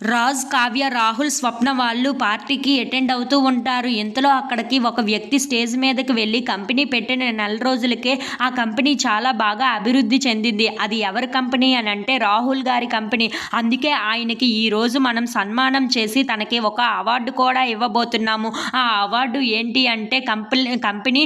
రాజ్ కావ్య రాహుల్ స్వప్న వాళ్ళు పార్టీకి అటెండ్ అవుతూ ఉంటారు. ఇంతలో అక్కడికి ఒక వ్యక్తి స్టేజ్ మీదకి వెళ్ళి కంపెనీ పెట్టిన నెల రోజులకే ఆ కంపెనీ చాలా బాగా అభివృద్ధి చెందింది. అది ఎవరి కంపెనీ అని అంటే రాహుల్ గారి కంపెనీ. అందుకే ఆయనకి ఈ రోజు మనం సన్మానం చేసి తనకి ఒక అవార్డు కూడా ఇవ్వబోతున్నాము. ఆ అవార్డు ఏంటి అంటే కంపెనీ కంపెనీ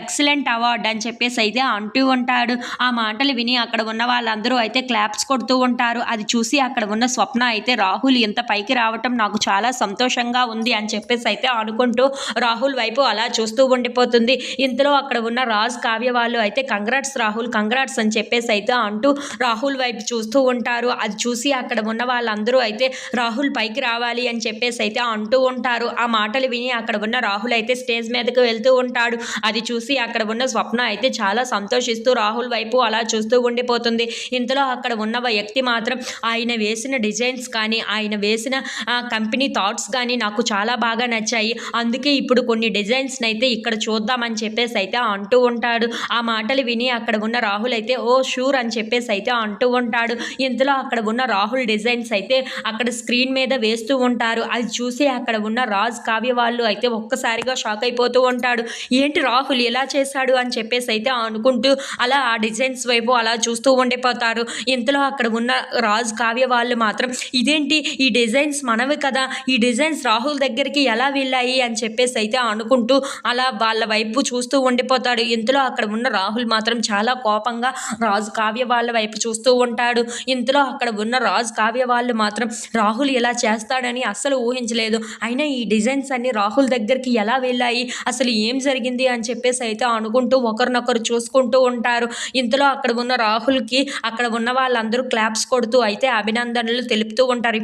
ఎక్సలెంట్ అవార్డు అని చెప్పేసి అయితే అంటూ ఉంటాడు. ఆ మాటలు విని అక్కడ ఉన్న వాళ్ళందరూ అయితే క్లాప్స్ కొడుతూ ఉంటారు. అది చూసి అక్కడ ఉన్న స్వప్న అయితే రాహుల్ రాహుల్ ఇంత పైకి రావటం నాకు చాలా సంతోషంగా ఉంది అని చెప్పేసి అయితే అనుకుంటూ రాహుల్ వైపు అలా చూస్తూ ఉండిపోతుంది. ఇంతలో అక్కడ ఉన్న రాజ్ కావ్య వాళ్ళు అయితే కంగ్రాట్స్ రాహుల్ కంగ్రాట్స్ అని చెప్పేసి అయితే అంటూ రాహుల్ వైపు చూస్తూ ఉంటారు. అది చూసి అక్కడ ఉన్న వాళ్ళందరూ అయితే రాహుల్ పైకి రావాలి అని చెప్పేసి అయితే అంటూ ఉంటారు. ఆ మాటలు విని అక్కడ ఉన్న రాహుల్ అయితే స్టేజ్ మీదకి వెళ్తూ ఉంటాడు. అది చూసి అక్కడ ఉన్న స్వప్న అయితే చాలా సంతోషిస్తూ రాహుల్ వైపు అలా చూస్తూ ఉండిపోతుంది. ఇంతలో అక్కడ ఉన్న వ్యక్తి మాత్రం ఆయన వేసిన డిజైన్స్ కానీ ఆయన వేసిన ఆ, కంపెనీ థాట్స్ కానీ నాకు చాలా బాగా నచ్చాయి. అందుకే ఇప్పుడు కొన్ని డిజైన్స్ని అయితే ఇక్కడ చూద్దామని చెప్పేసి అయితే అంటూ ఉంటాడు. ఆ మాటలు విని అక్కడ ఉన్న రాహుల్ అయితే ఓ షూర్ అని చెప్పేసి అయితే అంటూ ఉంటాడు. ఇంతలో అక్కడ ఉన్న రాహుల్ డిజైన్స్ అయితే అక్కడ స్క్రీన్ మీద వేస్తూ ఉంటారు. అది చూసి అక్కడ ఉన్న రాజ్ కావ్య వాళ్ళు అయితే ఒక్కసారిగా షాక్ అయిపోతూ ఉంటాడు. ఏంటి రాహుల్ ఎలా చేశాడు? అని చెప్పేసి అయితే అనుకుంటూ అలా ఆ డిజైన్స్ వైపు అలా చూస్తూ ఉండిపోతారు. ఇంతలో అక్కడ ఉన్న రాజ్ కావ్య వాళ్ళు మాత్రం ఇదేంటి? ఈ డిజైన్స్ మనవి కదా ఈ డిజైన్స్ రాహుల్ దగ్గరికి ఎలా వెళ్ళాయి అని చెప్పేసి అయితే అనుకుంటూ అలా వాళ్ళ వైపు చూస్తూ ఉండిపోతాడు. ఇంతలో అక్కడ ఉన్న రాహుల్ మాత్రం చాలా కోపంగా రాజు కావ్య వాళ్ళ వైపు చూస్తూ ఉంటాడు. ఇంతలో అక్కడ ఉన్న రాజు కావ్య వాళ్ళు మాత్రం రాహుల్ ఇలా చేస్తాడని అస్సలు ఊహించలేదు. అయినా ఈ డిజైన్స్ అన్ని రాహుల్ దగ్గరికి ఎలా వెళ్ళాయి అసలు ఏం జరిగింది అని చెప్పేసి అయితే అనుకుంటూ ఒకరినొకరు చూసుకుంటూ ఉంటారు. ఇంతలో అక్కడ ఉన్న రాహుల్కి అక్కడ ఉన్న వాళ్ళందరూ క్లాప్స్ కొడుతూ అయితే అభినందనలు తెలుపుతూ ఉంటారు.